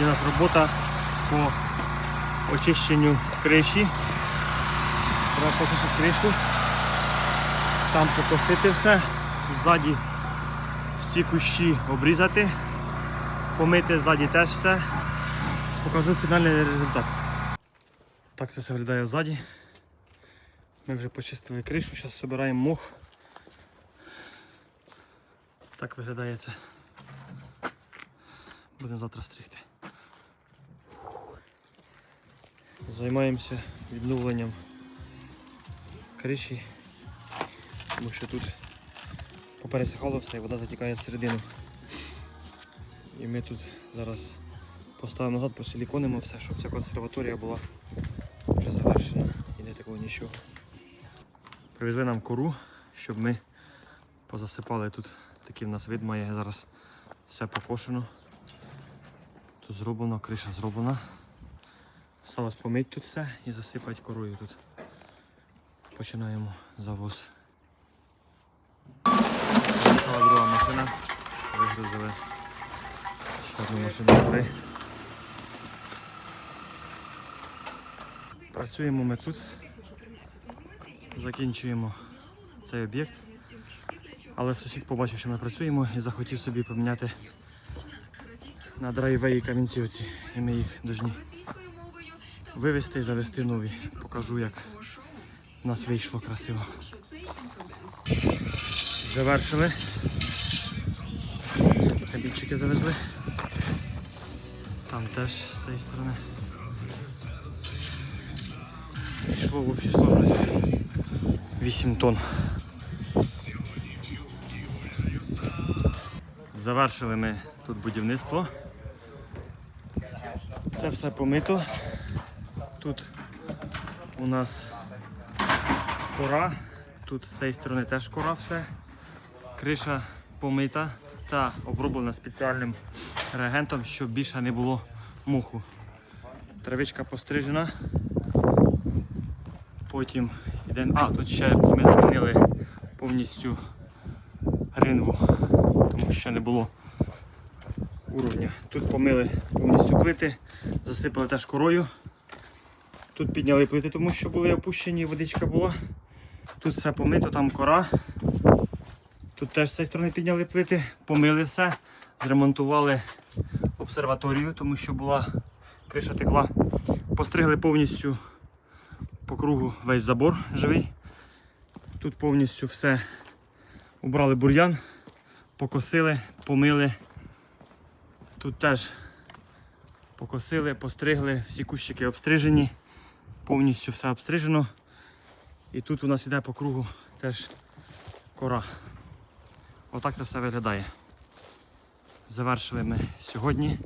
Сьогодні у нас робота по очищенню криші. Треба почистити кришу. Там покосити все. Ззаді всі кущі обрізати, помити ззаді теж все. Покажу фінальний результат. Так це все виглядає ззаді. Ми вже почистили кришу, зараз збираємо мох. Так виглядає це. Будемо завтра стригти. Займаємося відновленням криші, тому що тут попересихало все і вода затікає всередину. І ми тут зараз поставимо назад, посиліконимо все, щоб ця консерваторія була вже завершена і не такого нічого. Привезли нам кору, щоб ми позасипали тут. Такий в нас вид має зараз все покошено. Тут зроблено, криша зроблена. Осталось помити тут все і засипати корою тут. Починаємо завоз. Приїхала друга машина. Вигрузили ще машину гори. Працюємо ми тут. Закінчуємо цей об'єкт. Але сусід побачив, що ми працюємо і захотів собі поміняти на драйвеї камінці оці. І ми їх повинні вивезти і завести нові. Покажу, як в нас вийшло красиво. Завершили. Кабінчики завезли. Там теж з тієї сторони. Йшло в общій сложності 8 тонн. Завершили ми тут будівництво. Це все помито. Тут у нас кора, тут з цієї сторони теж кора все. Криша помита та оброблена спеціальним реагентом, щоб більше не було муху. Травичка пострижена. Потім йде. А, тут ще ми замінили повністю ринву, тому що не було уровня. Тут помили повністю плити, засипали теж корою. Тут підняли плити, тому що були опущені, водичка була. Тут все помито, там кора. Тут теж з цієї сторони підняли плити, помили все, зремонтували обсерваторію, тому що була криша текла. Постригли повністю по кругу весь забор живий. Тут повністю все убрали бур'ян, покосили, помили. Тут теж покосили, постригли, всі кущики обстрижені, повністю все обстрижено. І тут у нас іде по кругу теж кора. Отак це все виглядає. Завершили ми сьогодні.